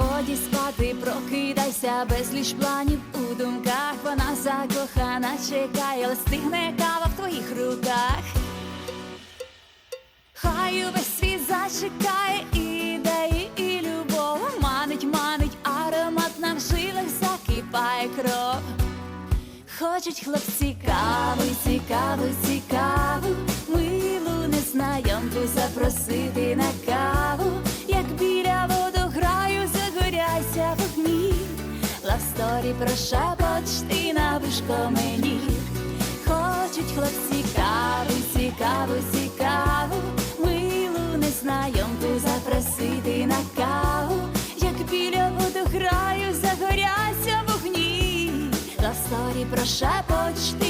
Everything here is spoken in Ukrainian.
годі спати, прокидайся, безліч планів у думках. Вона закохана, чекає, але стигне кава в твоїх руках. Хай увесь світ зачекає ідеї і любов. Манить, манить, аромат нам в жилах закипає кров. Хочуть хлопці каву, цікаву, цікаву, милу незнайомку запросити на каву, лавсторі прошепочти на вишко мені. Хочуть хлопці каву, цікаву, цікаву, милу незнайомку запросити на каву, як біля водограю загоряться вогні, Ласторі прошепочти на вишко мені.